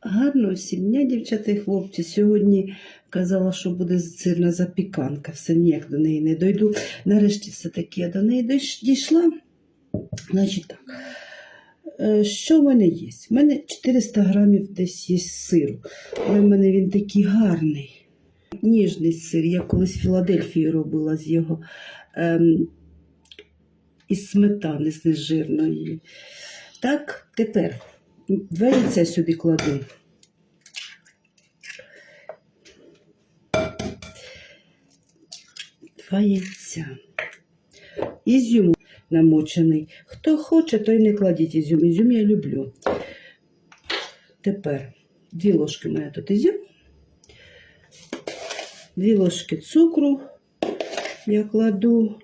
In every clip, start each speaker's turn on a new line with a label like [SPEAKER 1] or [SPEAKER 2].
[SPEAKER 1] Гарного всім дня, дівчата і хлопці. Сьогодні казала, що буде сирна запіканка. Все ніяк до неї не дойду. Нарешті все-таки я до неї дійшла. Значить так. Е, Що в мене є? У мене 400 грамів десь є сиру. Але в мене він такий гарний. Ніжний сир. Я колись в Філадельфії робила з його ем, із сметани, з нежирної. Так, тепер два яйця сюди кладу. Два яйця. Ізюм намочений. Хто хоче, той не кладіть ізюм. Ізюм я люблю. Тепер дві ложки мене тут ізюм. Дві ложки цукру я кладу.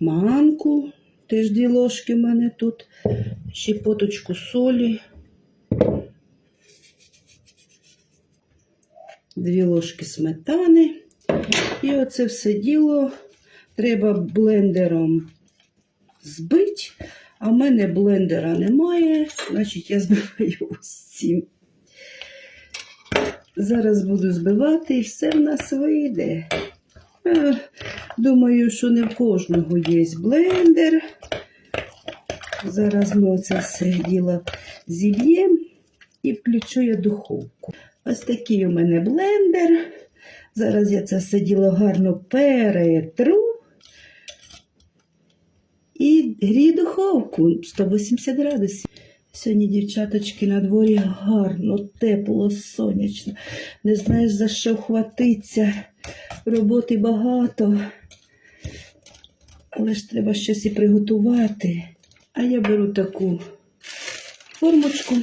[SPEAKER 1] Манку, теж дві ложки в мене тут. Щепоточку солі. Дві ложки сметани. І оце все діло треба блендером збити. А в мене блендера немає, значить я збиваю ось цим. Зараз буду збивати і все в нас вийде. Е, Думаю, що не в кожного є блендер. Зараз ми оце все діло зільємо і включу я духовку. Ось такий у мене блендер. Зараз я це все діло гарно перетру. І грію духовку 180 градусів. Сьогодні, дівчаточки, на дворі гарно, тепло, сонячно. Не знаєш за що хватиться. Роботи багато. Але ж треба щось і приготувати. А я беру таку формочку.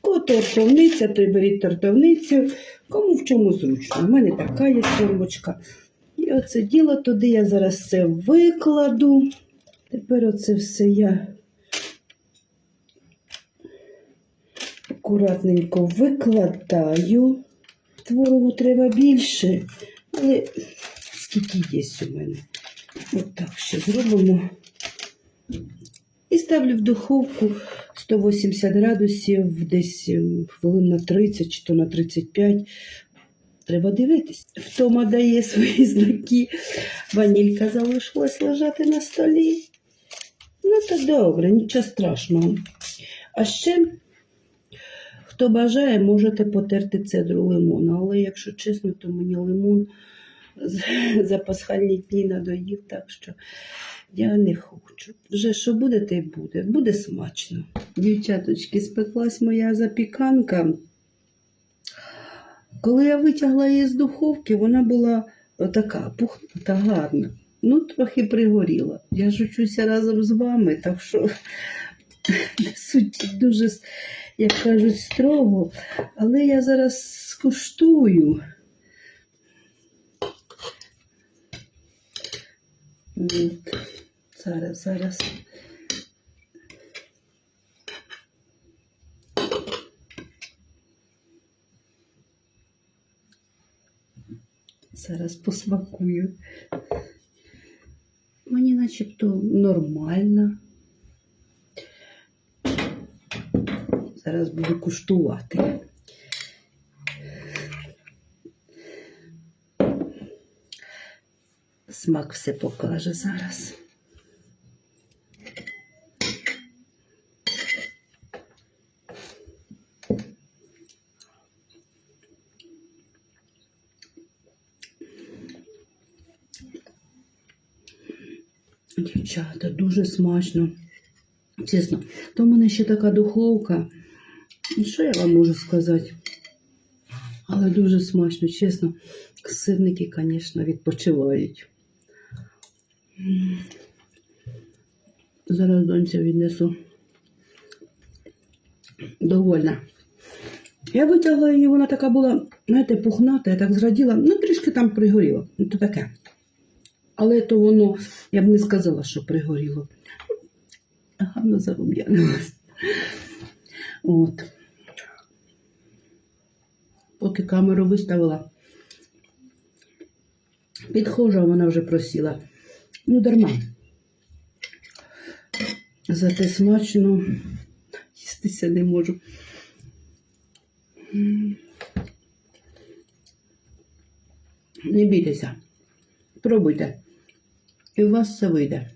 [SPEAKER 1] Кого тортовниця, той беріть тортовницю. Кому в чому зручно. У мене така є формочка. І оце діло туди я зараз все викладу. Тепер оце все я акуратненько викладаю. Творогу треба більше, але скільки є у мене. От так ще зробимо. І ставлю в духовку 180 градусів, десь ем, хвилин на 30 чи то на 35. Треба дивитись. Втома дає свої знаки. Ванілька залишилась лежати на столі. Ну, то добре, нічого страшного. А ще, хто бажає, можете потерти цедру лимона. Але якщо чесно, то мені лимон за пасхальні дні надоїв, так що я не хочу. Вже що буде, те й буде. Буде смачно. Дівчаточки, спеклась моя запіканка. Коли я витягла її з духовки, вона була така пухнута, гарна. Ну, трохи пригоріла. Я ж учуся разом з вами, так що судіть дуже, як кажуть, строго. Але я зараз скуштую. От. Зараз, зараз. Зараз посмакую. Мені начебто нормально. Зараз буду куштувати. Смак все покаже зараз. Дівчата, дуже смачно. Чесно, то в мене ще така духовка. І що я вам можу сказати? Але дуже смачно, чесно. Сирники, звісно, відпочивають. Зараз доньця віднесу. Довольна. Я витягла її, вона така була, знаєте, пухната, я так зраділа, ну трішки там пригоріло. Ну, то таке. Але то воно, я б не сказала, що пригоріло. Гарно зарум'янилось. От. Поки камеру виставила, підходжу, а вона вже просіла. Ну, дарма. Зате смачно їсти наїстися не можу. Не бійтеся. Пробуйте. І у вас все вийде.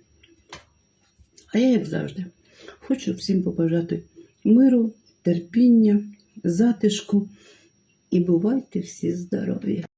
[SPEAKER 1] А я, як завжди, хочу всім побажати миру, терпіння, затишку і бувайте всі здорові!